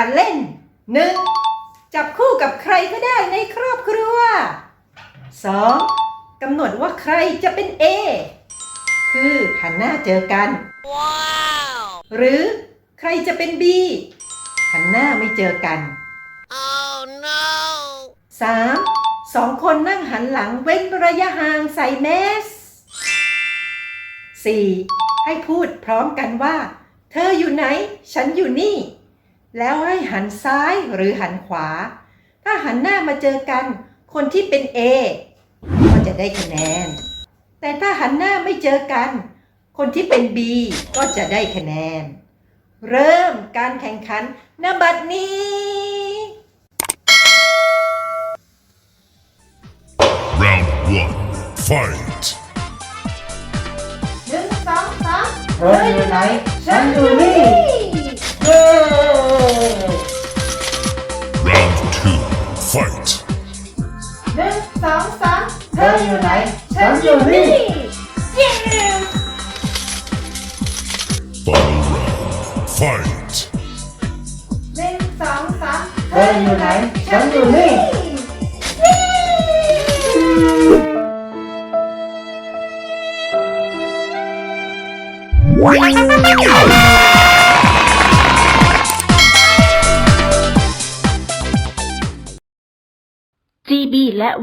การเล่นหนึ่งจับคู่กับใครก็ได้ในครอบครัวสองกำหนดว่าใครจะเป็น A คือหันหน้าเจอกันหรือใครจะเป็น B หันหน้าไม่เจอกัน Oh no! 3. สองคนนั่งหันหลังเว้นระยะห่างใส่แมส 4. ให้พูดพร้อมกันว่า เธออยู่ไหน ฉันอยู่นี่ แล้วให้หันซ้ายหรือหันขวา ถ้าหันหน้ามาเจอกัน คนที่เป็น A ก็จะได้คะแนน แต่ถ้าหันหน้าไม่เจอกัน คนที่เป็น B ก็จะได้คะแนน เริ่มการแข่งขันณบัดนี้ Round one, fight! หนึ่งสองสามเธออยู่ไหนฉันอยู่นี่ เย้ fight! หนึ่งสองสามเธออยู่ไหนฉันอยู่นี่ เย้ Final round, fight! หนึ่งสองสามเธออยู่ไหนฉันอยู่นี่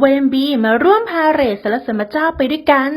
และ WMB มาร่วมพาเรดสารสมเจ้าไปด้วยกัน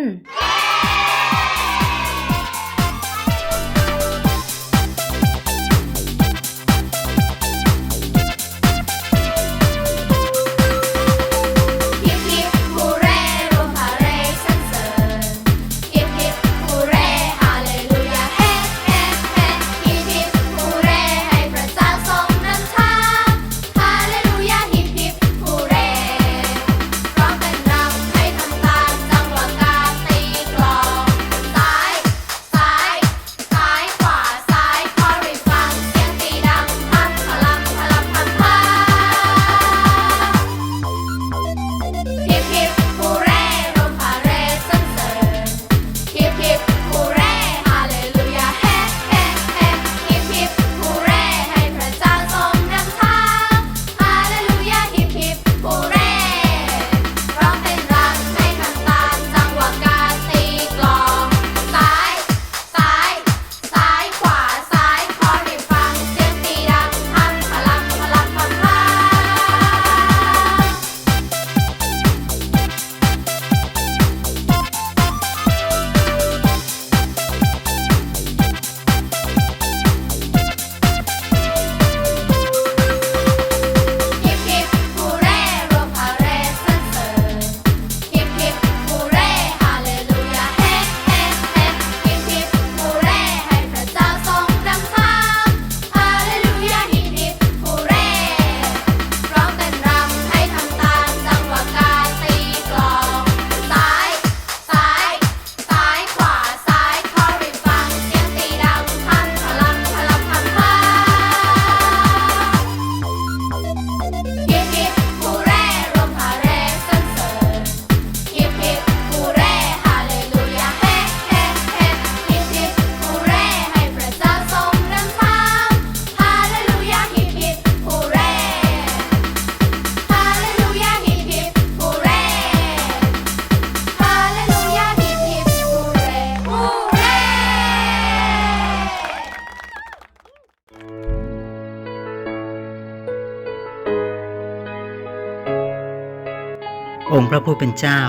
พระผู้เป็นเจ้า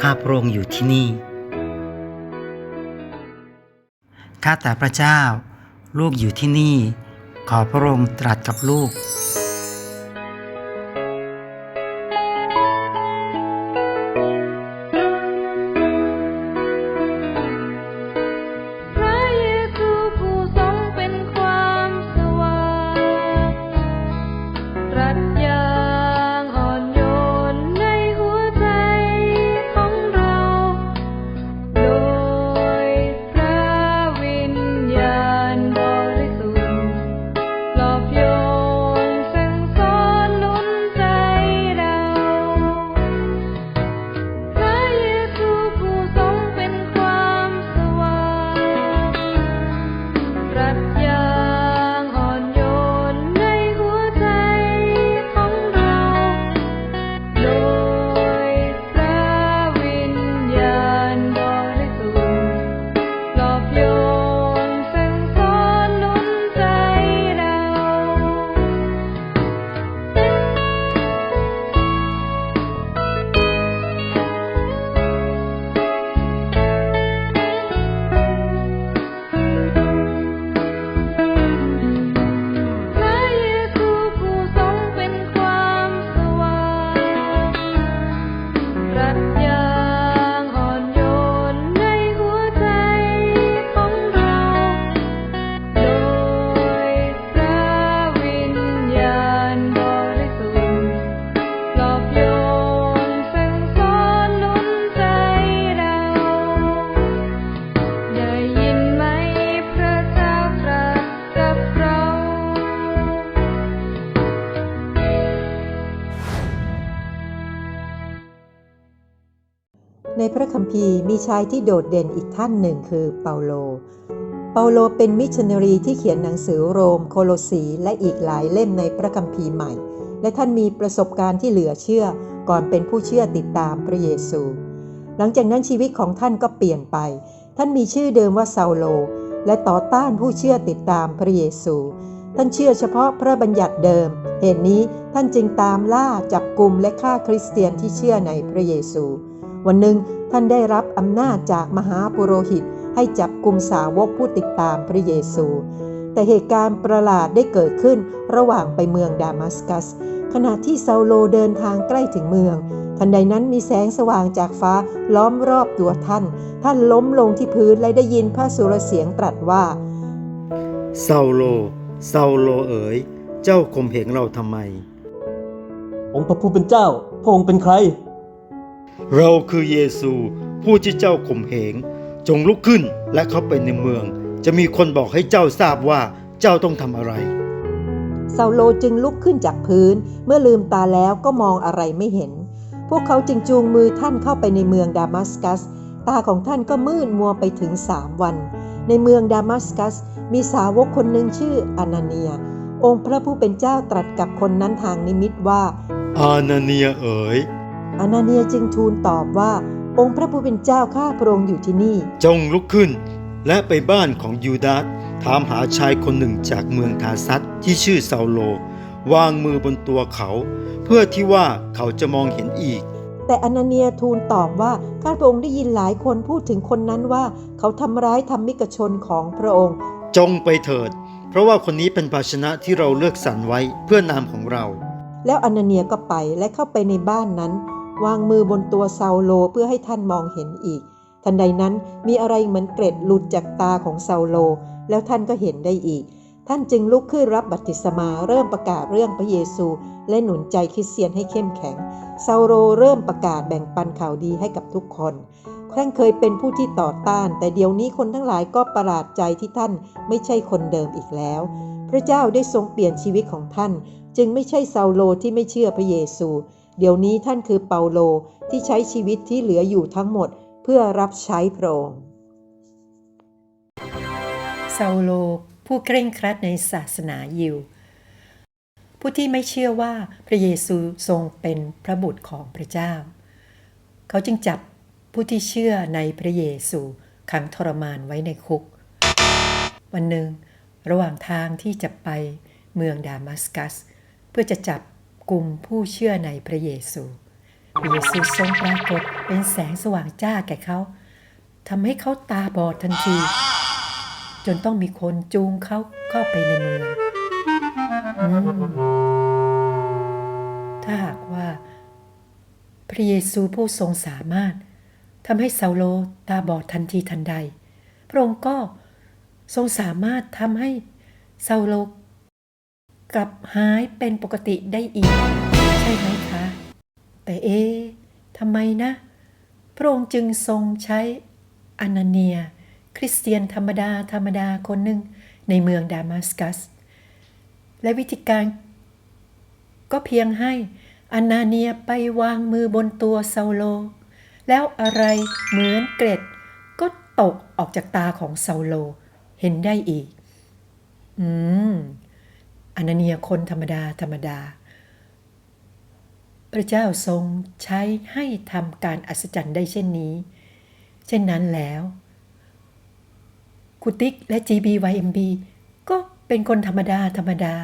ข้าพระองค์อยู่ที่นี่ ข้าแต่พระเจ้า ลูกอยู่ที่นี่ ขอพระองค์ตรัสกับลูก มภีร์มีชายที่โดดเด่นอีกท่านหนึ่งคือเปาโล เปาโลเป็นมิชชันนารีที่เขียนหนังสือโรมโคโลสีและอีกหลายเล่มในพระคัมภีร์ใหม่ และท่านมีประสบการณ์ที่เหลือเชื่อก่อนเป็นผู้เชื่อติดตามพระเยซู หลังจากนั้นชีวิตของท่านก็เปลี่ยนไป ท่านมีชื่อเดิมว่าซาโล และต่อต้านผู้เชื่อติดตามพระเยซู ท่านเชื่อเฉพาะพระบัญญัติเดิม เหตุนี้ท่านจึงตามล่าจับกลุ่มและฆ่าคริสเตียนที่เชื่อในพระเยซู วันหนึ่งท่านได้รับอำนาจจากมหาปุโรหิต ให้จับกลุ่มสาวกผู้ติดตามพระเยซู แต่เหตุการณ์ประหลาดได้เกิดขึ้นระหว่างไปเมืองดามัสกัส ขณะที่ซาโลเดินทางใกล้ถึงเมือง ทันใดนั้นมีแสงสว่างจากฟ้าล้อมรอบตัวท่าน ท่านล้มลงที่พื้นและได้ยินพระสุรเสียงตรัสว่าเซาโลเซาโลเอ๋ย เจ้าข่มเหงเราทำไม องค์พระผู้เป็นเจ้า พระองค์เป็นใคร เราคือเยซู ผู้ที่เจ้าข่มเหง จงลุกขึ้นและเข้าไปในเมือง จะมีคนบอกให้เจ้าทราบว่าเจ้าต้องทำอะไรซาโลจึงลุกขึ้นจากพื้น เมื่อลืมตาแล้วก็มองอะไรไม่เห็น พวกเขาจึงจูงมือท่านเข้าไปในเมืองดามัสกัส ตาของท่านก็มืดมัวไปถึงสามวัน ในเมืองดามัสกัส มีสาวกคนหนึ่งชื่ออานาเนีย องค์พระผู้เป็นเจ้าตรัสกับคนนั้นทางนิมิตว่า อานาเนียเอ๋ย อานาเนียจึงทูลตอบว่าองค์พระผู้เป็นเจ้าข้าพระองค์อยู่ที่นี่ จงลุกขึ้น และไปบ้านของยูดาสถามหาชายคนหนึ่งจากเมืองทาซัสที่ชื่อเซาโล วางมือบนตัวเขา เพื่อที่ว่าเขาจะมองเห็นอีก แต่อนาเนียทูลตอบว่าข้าพระองค์ได้ยินหลายคนพูดถึงคนนั้นว่า เขาทำร้ายธรรมิกชนของพระองค์ จงไปเถิด เพราะว่าคนนี้เป็นภาชนะที่เราเลือกสรรไว้เพื่อนามของเรา แล้วอนาเนียก็ไปและเข้าไปในบ้านนั้น วางมือบนตัวซาโลเพื่อให้ท่านมองเห็นอีก ทันใดนั้นมีอะไรเหมือนเกล็ดหลุดจากตาของซาโล แล้วท่านก็เห็นได้อีก ท่านจึงลุกขึ้นรับบัติศมาเริ่มประกาศเรื่องพระเยซู และหนุนใจคริสเตียนให้เข้มแข็งซาโลเริ่มประกาศแบ่งปันข่าวดีให้กับทุกคนท่านเคยเป็นผู้ที่ต่อต้าน แต่เดี๋ยวนี้คนทั้งหลายก็ประหลาดใจที่ท่านไม่ใช่คนเดิมอีกแล้ว พระเจ้าได้ทรงเปลี่ยนชีวิตของท่าน จึงไม่ใช่ซาโลที่ไม่เชื่อพระเยซู เดี๋ยวนี้ท่านคือเปาโลที่ใช้ชีวิตที่เหลืออยู่ทั้งหมดเพื่อรับใช้พระองค์ซาโลผู้เคร่งครัดในศาสนายิว ผู้ที่ไม่เชื่อว่าพระเยซูทรงเป็นพระบุตรของพระเจ้า เขาจึงจับผู้ที่เชื่อในพระเยซูขังทรมานไว้ในคุก วันหนึ่ง ระหว่างทางที่จะไปเมืองดามัสกัส เพื่อจะจับ กลุ่มผู้เชื่อในพระเยซูพระเยซูทรงปรากฏเป็นแสงสว่างจ้าแก่เขาทำให้เขาตาบอดทันที จนต้องมีคนจูงเขาเข้าไปในเมืองอถ้าหากว่า พระเยซูผู้ทรงสามารถทำให้เซาโลตาบอดทันทีทันใด พระองค์ก็ทรงสามารถทำให้เซาโล กลับหายเป็นปกติได้อีก ใช่ไหมคะ แต่เอ๊ะทำไมนะ พระองค์จึงทรงใช้อานาเนีย คริสเตียนธรรมดาธรรมดาคนหนึ่งในเมืองดามัสกัส และวิธีการ ก็เพียงให้อนาเนียไปวางมือบนตัวเซาโล แล้วอะไรเหมือนเกร็ด ก็ตกออกจากตาของเซาโล เห็นได้อีก อืม อนาเนียคนธรรมดาธรรมดา พระเจ้าทรงใช้ให้ทำการอัศจรรย์ได้เช่นนี้ เช่นนั้นแล้วคุติกและ GBYMB ก็เป็นคนธรรมดาธรรมดา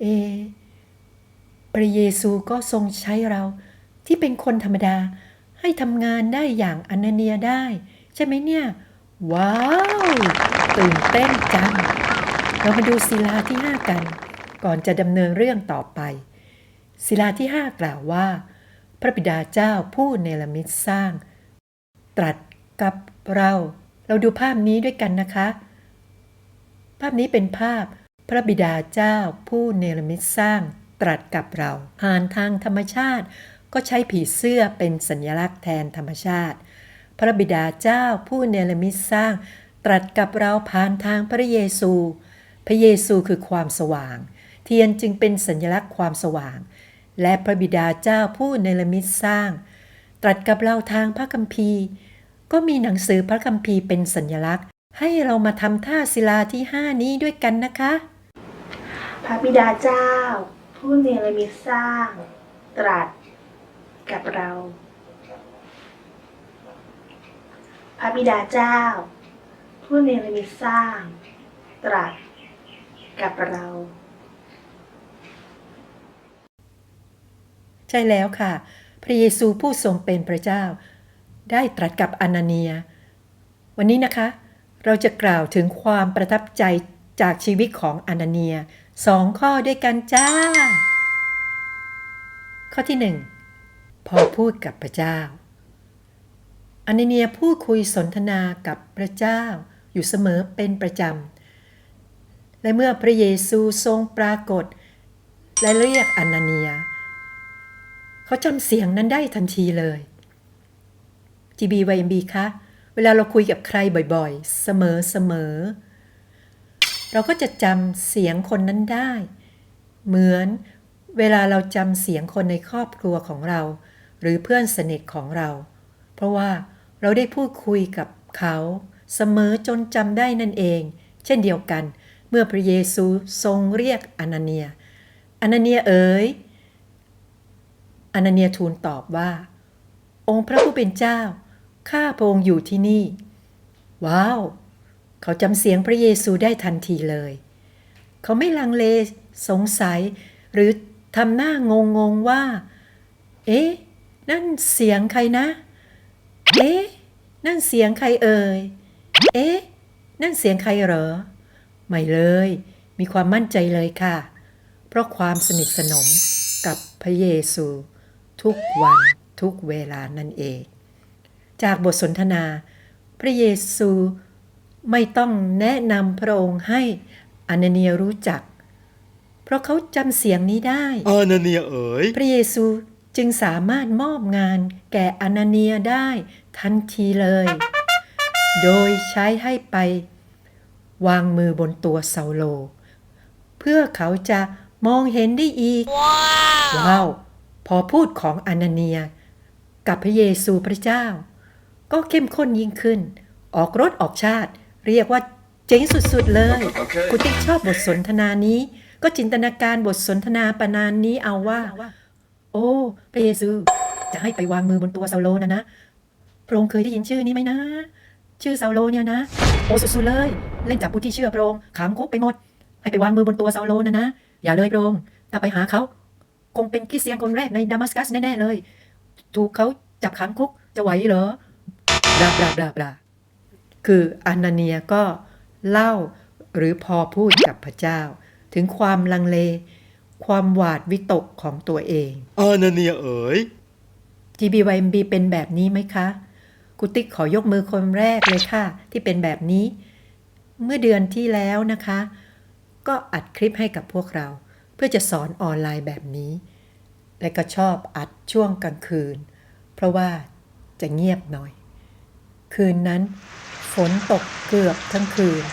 เอ พระเยซูก็ทรงใช้เราที่เป็นคนธรรมดาให้ทำงานได้อย่างอนาเนียได้ ใช่ไหมเนี่ย ว้าว ตื่นเต้นจัง เรามาดูศิลาที่5กัน ก่อนจะดำเนินเรื่องต่อไป ศิลาที่5กล่าวว่า พระบิดาเจ้าผู้เนรมิตสร้าง ตรัสกับเรา เราดูภาพนี้ด้วยกันนะคะ ภาพนี้เป็นภาพพระบิดาเจ้าผู้เนรมิตสร้าง ตรัสกับเรา ผ่านทางธรรมชาติ ก็ใช้ผีเสื้อเป็นสัญลักษณ์แทนธรรมชาติ พระบิดาเจ้าผู้เนรมิตสร้าง ตรัสกับเราผ่านทางพระเยซู พระเยซูคือความสว่าง เทียนจึงเป็นสัญลักษณ์ความสว่าง และพระบิดาเจ้าผู้เนรมิตสร้าง ตรัสกับเราทางพระคัมภีร์ ก็มีหนังสือพระคัมภีร์เป็นสัญลักษณ์ ให้เรามาทำท่าศิลาที่ห้านี้ด้วยกันนะคะ พระบิดาเจ้า ผู้เนรมิตสร้าง ตรัสกับเรา พระบิดาเจ้า ผู้เนรมิตสร้าง ตรัสกับเรา ใช่แล้วค่ะ พระเยซูผู้ทรงเป็นพระเจ้า ได้ตรัสกับอนาเนีย วันนี้นะคะ เราจะกล่าวถึงความประทับใจจากชีวิตของอนาเนียสองข้อด้วยกันจ้า ข้อที่หนึ่งพอพูดกับพระเจ้าอนาเนียพูดคุยสนทนากับพระเจ้าอยู่เสมอเป็นประจำ และเมื่อพระเยซูทรงปรากฏ และเรียกอนาเนีย เขาจำเสียงนั้นได้ทันทีเลย GB YMB คะเวลาเราคุยกับใครบ่อยๆ เสมอๆเราก็จะจำเสียงคนนั้นได้ เหมือนเวลาเราจำเสียงคนในครอบครัวของเรา หรือเพื่อนสนิทของเรา เพราะว่าเราได้พูดคุยกับเขา เสมอจนจำได้นั่นเอง เช่นเดียวกัน เมื่อพระเยซูทรงเรียกอนาเนีย อนาเนียเอ๋ย อนาเนียทูลตอบว่า องค์พระผู้เป็นเจ้า ข้าพระองค์อยู่ที่นี่ ว้าว เขาจำเสียงพระเยซูได้ทันทีเลย เขาไม่ลังเลสงสัย หรือทำหน้างงงว่า เอ๊ะ นั่นเสียงใครนะ เอ๊ะ นั่นเสียงใครเอ่ย เอ๊ะ นั่นเสียงใครเหรอ ไม่เลย มีความมั่นใจเลยค่ะ เพราะความสนิทสนมกับพระเยซู ทุกวันทุกเวลานั่นเอง จากบทสนทนา พระเยซูไม่ต้องแนะนำพระองค์ให้อนาเนียรู้จัก เพราะเขาจำเสียงนี้ได้ อานาเนียเอ๋ย พระเยซูจึงสามารถมอบงานแก่อนาเนียได้ทันทีเลย โดยใช้ให้ไป วางมือบนตัวเซาโล เพื่อเขาจะมองเห็นได้อีก ว้าวพ อพูดของอนาเนีย กับพระเยซูพระเจ้า ก็เข้มข้นยิ่งขึ้น ออกรถออกชาติ เรียกว่าเจ๋งสุดๆเลยคุณติ๊กชอบบทสนทนานี้ ก็จินตนาการบทสนทนาประนานนี้เอาว่า โอ้พระเยซู จะให้ไปวางมือบนตัวเซาโลนะนะพระองค์เคยได้ยินชื่อนี้ไหมนะ ชื่อเซาโลเนี่ยนะ โอ้สุดๆเลย เล่นจับผู้ที่เชื่อพระองค์ขังคุกไปหมด ให้ไปวางมือบนตัวเซาโลนะนะอย่าเลยพระองค์ถ้าไปหาเขา คงเป็นคริสเตียนคนแรกในดามัสกัสแน่ ๆ เลย ถูกเขาจับขังคุกจะไหวเหรอ บลาบลาบลาบลาคืออานาเนียก็เล่าหรือพอพูดกับพระเจ้า ถึงความลังเล ความหวาดวิตกของตัวเอง อานาเนียเอ๋ย GBYMB เป็นแบบนี้ไหมคะกุติ๊กขอยกมือคนแรกเลยค่ะ ที่เป็นแบบนี้ เมื่อเดือนที่แล้วนะคะ ก็อัดคลิปให้กับพวกเราเพื่อจะสอนออนไลน์แบบนี้ และก็ชอบอัดช่วงกลางคืน เพราะว่าจะเงียบหน่อย คืนนั้น ฝนตกเกือบทั้งคืน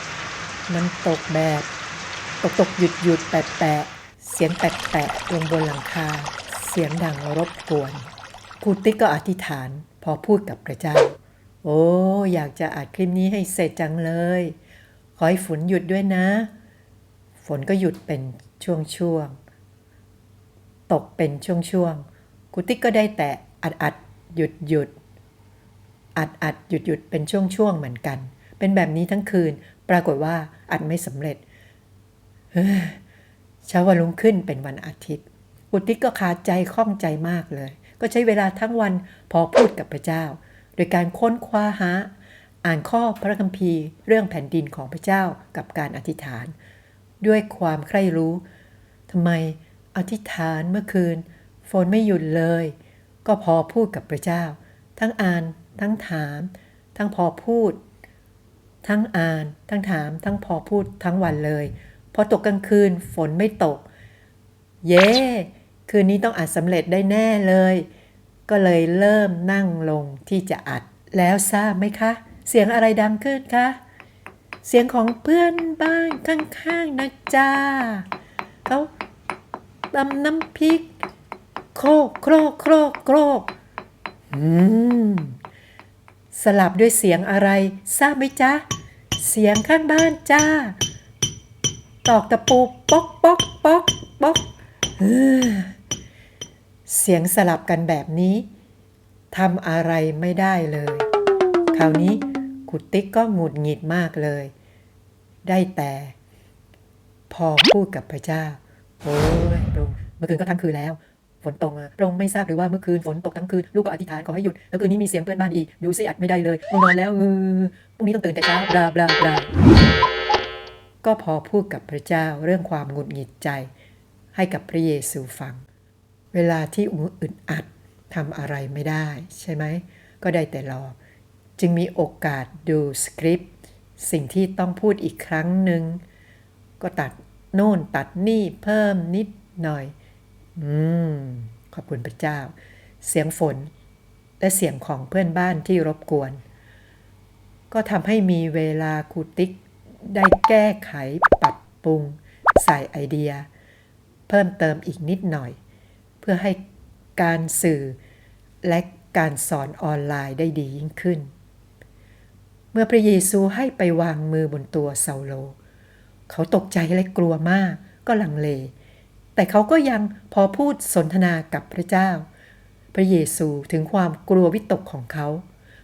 มันตกแบบ ตกตกหยุดหยุดแปะแปะเสียงแปะแปะลงบนหลังคา เสียงดังรบกวนครูติ๊กก็อธิษฐานพอพูดกับพระเจ้า โอ้ อยากจะอัดคลิปนี้ให้เสร็จจังเลย ขอให้ฝนหยุดด้วยนะ ฝนก็หยุดเป็น ช่วงๆตกเป็นช่วงๆครูติ๊กก็ได้แต่อัดอัดหยุดหยุดอัดอัดหยุดหยุดเป็นช่วงๆเหมือนกัน เป็นแบบนี้ทั้งคืน ปรากฏว่าอัดไม่สำเร็จเช้าวันรุ่งขึ้นเป็นวันอาทิตย์อุติ๊กก็คาดใจข้องใจมากเลย ก็ใช้เวลาทั้งวันพอพูดกับพระเจ้า โดยการค้นคว้าหาอ่านข้อพระคัมภีร์ เรื่องแผ่นดินของพระเจ้ากับการอธิษฐาน ด้วยความใคร่รู้ทำไมอธิษฐานเมื่อคืน ฝนไม่หยุดเลย ก็พอพูดกับพระเจ้า ทั้งอ่าน ทั้งถาม ทั้งพอพูด ทั้งอ่าน ทั้งถาม ทั้งพอพูดทั้งวันเลย พอตกกลางคืนฝนไม่ตก เย้ คืนนี้ต้องอัดสำเร็จได้แน่เลย ก็เลยเริ่มนั่งลงที่จะอัดแล้วทราบไหมคะ เสียงอะไรดังขึ้นคะ เสียงของเพื่อนบ้านข้างๆนะจ้าเขาตำน้ำพริก โครกโครกโครกโครกอืมสลับด้วยเสียงอะไรทราบไหมจ๊ะ เสียงข้างบ้านจ้า ตอกตะปูป๊อกป๊อกป๊อกป๊อกเสียงสลับกันแบบนี้ทำอะไรไม่ได้เลย คราวนี้กุดติ๊กก็หงุดหงิดมากเลย ได้แต่ พอพูดกับพระเจ้า โอ้ยพรงเมื่อคืนก็ทั้งคืนแล้ว ฝนตกอะพระองค์ไม่ทราบหรือว่าเมื่อคืนฝนตกทั้งคืน ลูกก็อธิษฐานขอให้หยุด แล้วคืนนี้มีเสียงเพื่อนบ้านอีก ดูสิอัดไม่ได้เลยง่วงนอนแล้วเออพรุ่งนี้ต้องตื่นแต่เช้าบลาบลาบลาก็พอพูดกับพระเจ้าเรื่องความหงุดหงิดใจ ให้กับพระเยซูฟัง เวลาที่อึดอัดทำอะไรไม่ได้ ใช่ไหม ก็ได้แต่รอ จึงมีโอกาสดูสคริปต์ สิ่งที่ต้องพูดอีกครั้งหนึ่งก็ตัดโน่นตัดนี่เพิ่มนิดหน่อย อืม ขอบคุณพระเจ้า เสียงฝน และเสียงของเพื่อนบ้านที่รบกวน ก็ทำให้มีเวลาครูติ๊ก ได้แก้ไขปรับปรุง ใส่ไอเดีย เพิ่มเติมอีกนิดหน่อย เพื่อให้การสื่อและการสอนออนไลน์ได้ดียิ่งขึ้น เมื่อพระเยซูให้ไปวางมือบนตัวเซาโล เขาตกใจและกลัวมากก็ลังเล แต่เขาก็ยังพอพูดสนทนากับพระเจ้า พระเยซูถึงความกลัววิตกของเขา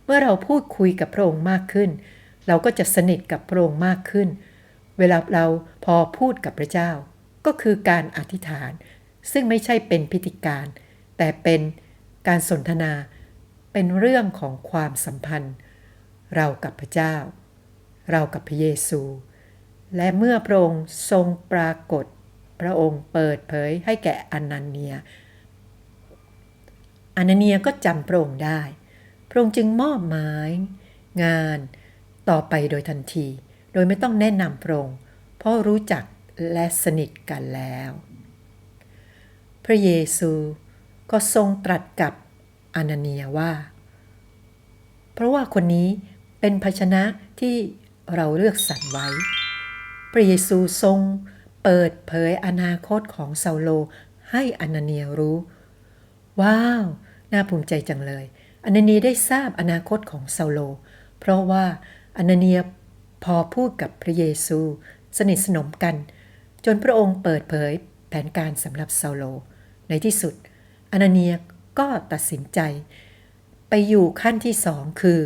เมื่อเราพูดคุยกับพระองค์มากขึ้น เราก็จะสนิทกับพระองค์มากขึ้น เวลาเราพอพูดกับพระเจ้า ก็คือการอธิษฐาน ซึ่งไม่ใช่เป็นพิธีการ แต่เป็นการสนทนา เป็นเรื่องของความสัมพันธ์ เรากับพระเจ้า เรากับพระเยซู และเมื่อพระองค์ทรงปรากฏ พระองค์เปิดเผยให้แก่อนันเนียอนันเนียก็จำพระองค์ได้ พระองค์จึงมอบหมายงานต่อไปโดยทันที โดยไม่ต้องแนะนำพระองค์ เพราะรู้จักและสนิทกันแล้ว พระเยซูก็ทรงตรัสกับอนันเนียว่า เพราะว่าคนนี้ เป็นภาชนะที่เราเลือกสรรไว้ พระเยซูทรงเปิดเผยอนาคตของเซาโลให้อนาเนียรู้ ว้าว น่าภูมิใจจังเลยอนาเนียได้ทราบอนาคตของเซาโล เพราะว่าอนาเนียพอพูดกับพระเยซู สนิทสนมกัน จนพระองค์เปิดเผยแผนการสำหรับเซาโล ในที่สุดอนาเนียก็ตัดสินใจ ไปอยู่ขั้นที่สองคือ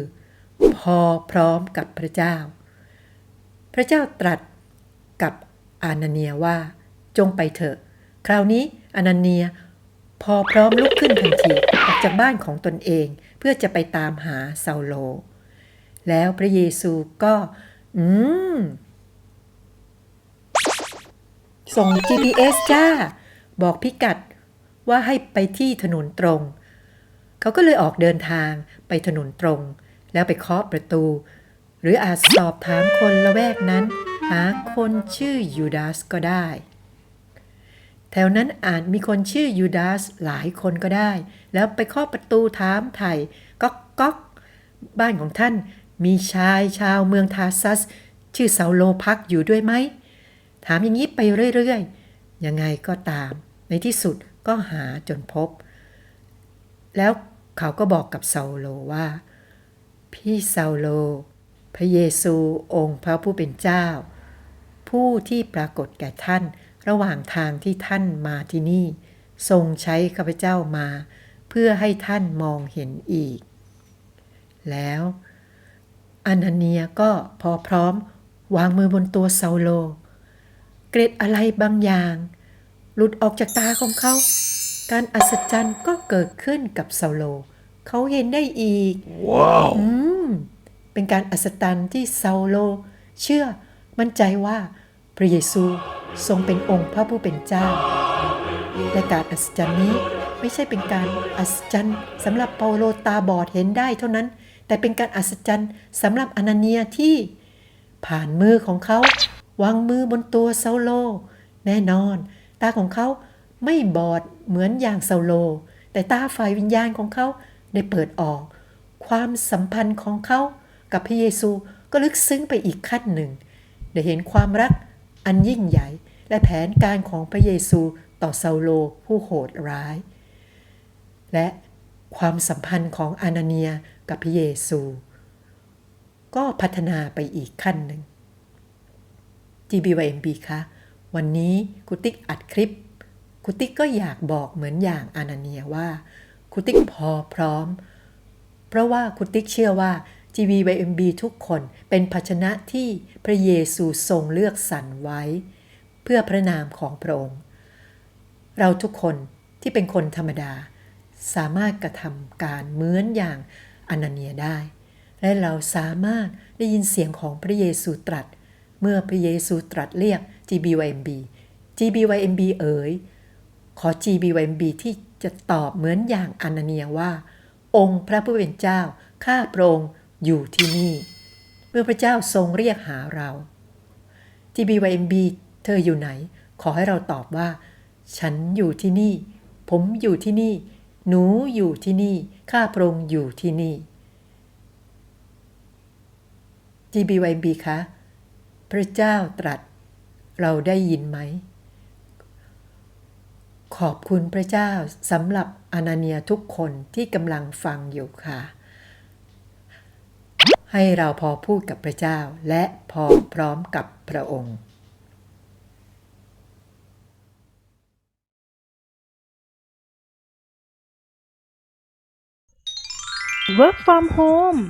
พอพร้อมกับพระเจ้า พระเจ้าตรัสกับอานาเนียว่า จงไปเถอะ คราวนี้อานาเนียพอพร้อมลุกขึ้นทันทีออกจากบ้านของตนเองเพื่อจะไปตามหาเซาโล แล้วพระเยซูก็ อืม ส่ง GPS จ้า บอกพิกัดว่าให้ไปที่ถนนตรง เขาก็เลยออกเดินทางไปถนนตรง แล้วไปเคาะประตู หรืออาจสอบถามคนละแวกนั้น หาคนชื่อยูดาสก็ได้ แถวนั้นอาจมีคนชื่อยูดาสหลายคนก็ได้ แล้วไปเคาะประตูถามไถ่ก๊อกก๊อกบ้านของท่านมีชายชาวเมืองทาซัส ชื่อเซาโลพักอยู่ด้วยไหม ถามอย่างนี้ไปเรื่อยๆ ยังไงก็ตาม ในที่สุดก็หาจนพบ แล้วเขาก็บอกกับเซาโลว่า พี่เซาโล พระเยซูองค์พระผู้เป็นเจ้า ผู้ที่ปรากฏแก่ท่านระหว่างทางที่ท่านมาที่นี่ ทรงใช้ข้าพเจ้ามา เพื่อให้ท่านมองเห็นอีก แล้วอนาเนียก็พอพร้อมวางมือบนตัวเซาโล เกร็ดอะไรบางอย่าง หลุดออกจากตาของเขา การอัศจรรย์ก็เกิดขึ้นกับเซาโล เขาเห็นได้อีก Wow. อืมเป็นการอัศจรรย์ที่เซาโล เชื่อมั่นใจว่าพระเยซูทรงเป็นองค์พระผู้เป็นเจ้า และการอัศจรรย์นี้ไม่ใช่เป็นการอัศจรรย์สำหรับเปาโลตาบอดเห็นได้เท่านั้น แต่เป็นการอัศจรรย์สำหรับอนาเนียที่ ผ่านมือของเขาวางมือบนตัวเซาโล แน่นอน ตาของเขาไม่บอดเหมือนอย่างเซาโล แต่ตาฝ่ายวิญญาณของเขา ได้เปิดออก ความสัมพันธ์ของเขากับพระเยซูก็ลึกซึ้งไปอีกขั้นหนึ่ง ได้เห็นความรักอันยิ่งใหญ่และแผนการของพระเยซูต่อเซาโลผู้โหดร้าย และความสัมพันธ์ของอานาเนียกับพระเยซู ก็พัฒนาไปอีกขั้นหนึ่ง GBYMB คะวันนี้คุติ๊กอัดคลิปคุติ๊กก็อยากบอกเหมือนอย่างอานาเนียว่า คุติ๊กพอพร้อม เพราะว่าคุติ๊กเชื่อว่า GBYMB ทุกคนเป็นภาชนะที่พระเยซูทรงเลือกสรรไว้ เพื่อพระนามของพระองค์ เราทุกคนที่เป็นคนธรรมดา สามารถกระทำการเหมือนอย่างอนาเนียได้ และเราสามารถได้ยินเสียงของพระเยซูตรัส เมื่อพระเยซูตรัสเรียก GBYMB GBYMB เอ๋ยขอ GBYMB ที่ จะตอบเหมือนอย่างอนาเนียว่า องค์พระผู้เป็นเจ้า ข้าพระองค์อยู่ที่นี่ เมื่อพระเจ้าทรงเรียกหาเรา GBYMB เธออยู่ไหน ขอให้เราตอบว่า ฉันอยู่ที่นี่ ผมอยู่ที่นี่ หนูอยู่ที่นี่ ข้าพระองค์อยู่ที่นี่ GBYB คะ พระเจ้าตรัส เราได้ยินไหม ขอบคุณพระเจ้าสำหรับอานาเนียทุกคนที่กำลังฟังอยู่ค่ะ ให้เราพอพูดกับพระเจ้าและพอพร้อมกับพระองค์ Work from home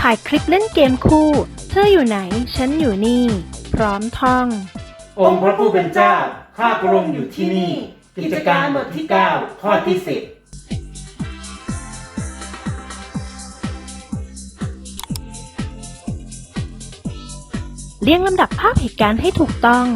ถ่ายคลิปเล่นเกมคู่ เธออยู่ไหน ฉันอยู่นี่ ร้อมท่อง องค์พระผู้เป็นเจ้า ข้าพระองค์อยู่ที่นี่ กิจการบทที่ 9 ข้อที่10เรียงลำดับภาพเหตุการณ์ให้ถูกต้อง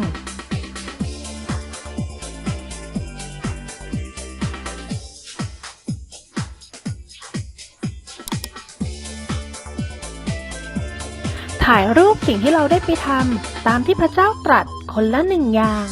ถ่ายรูปสิ่งที่เราได้ไปทำตามที่พระเจ้าตรัสคนละหนึ่งอย่าง